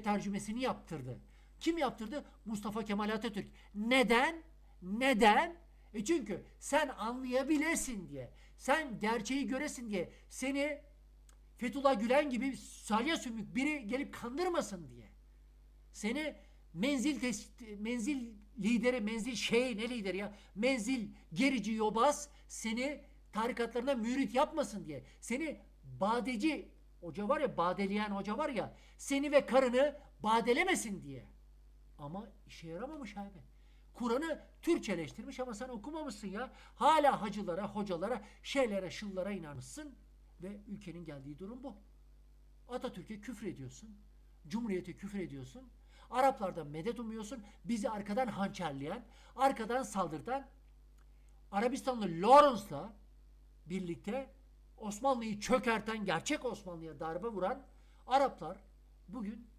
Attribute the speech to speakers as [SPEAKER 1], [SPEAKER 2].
[SPEAKER 1] tercümesini yaptırdı. Kim yaptırdı? Mustafa Kemal Atatürk. Neden? Neden? E çünkü sen anlayabilesin diye. Sen gerçeği göresin diye. Seni Fethullah Gülen gibi salya sümük biri gelip kandırmasın diye. Seni menzil tes- menzil lideri, menzil şey ne lideri ya? Menzil gerici yobaz seni tarikatlarına mürit yapmasın diye. Seni badeci hoca var ya badeleyen hoca var ya seni ve karını badelemesin diye. Ama işe yaramamış abi. Kur'an'ı Türkçeleştirmiş ama sen okumamışsın ya. Hala hacılara, hocalara, şeylere, şıllara inanmışsın ve ülkenin geldiği durum bu. Atatürk'e küfür ediyorsun. Cumhuriyete küfür ediyorsun. Araplardan medet umuyorsun. Bizi arkadan hançerleyen, arkadan saldırtan Arabistanlı Lawrence'la birlikte Osmanlı'yı çökerten, gerçek Osmanlı'ya darbe vuran Araplar bugün